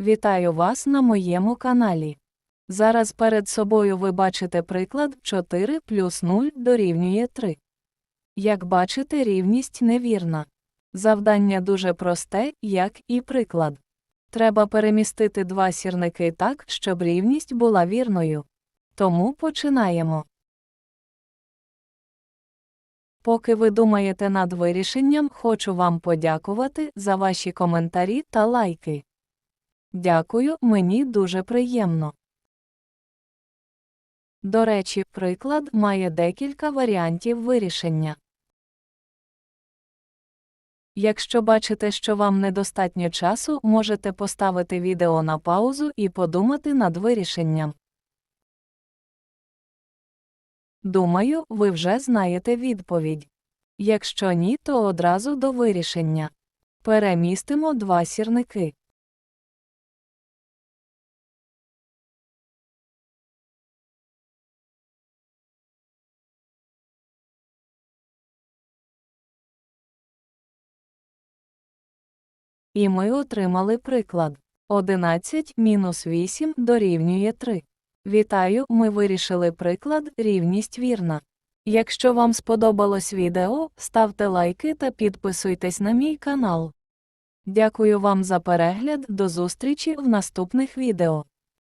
Вітаю вас на моєму каналі. Зараз перед собою ви бачите приклад 4 плюс 0 дорівнює 3. Як бачите, рівність невірна. Завдання дуже просте, як і приклад. Треба перемістити два сірники так, щоб рівність була вірною. Тому починаємо. Поки ви думаєте над вирішенням, хочу вам подякувати за ваші коментарі та лайки. Дякую, мені дуже приємно. До речі, приклад має декілька варіантів вирішення. Якщо бачите, що вам недостатньо часу, можете поставити відео на паузу і подумати над вирішенням. Думаю, ви вже знаєте відповідь. Якщо ні, то одразу до вирішення. Перемістимо два сірники. І ми отримали приклад. 11 мінус 8 дорівнює 3. Вітаю, ми вирішили приклад рівність вірна. Якщо вам сподобалось відео, ставте лайки та підписуйтесь на мій канал. Дякую вам за перегляд, до зустрічі в наступних відео.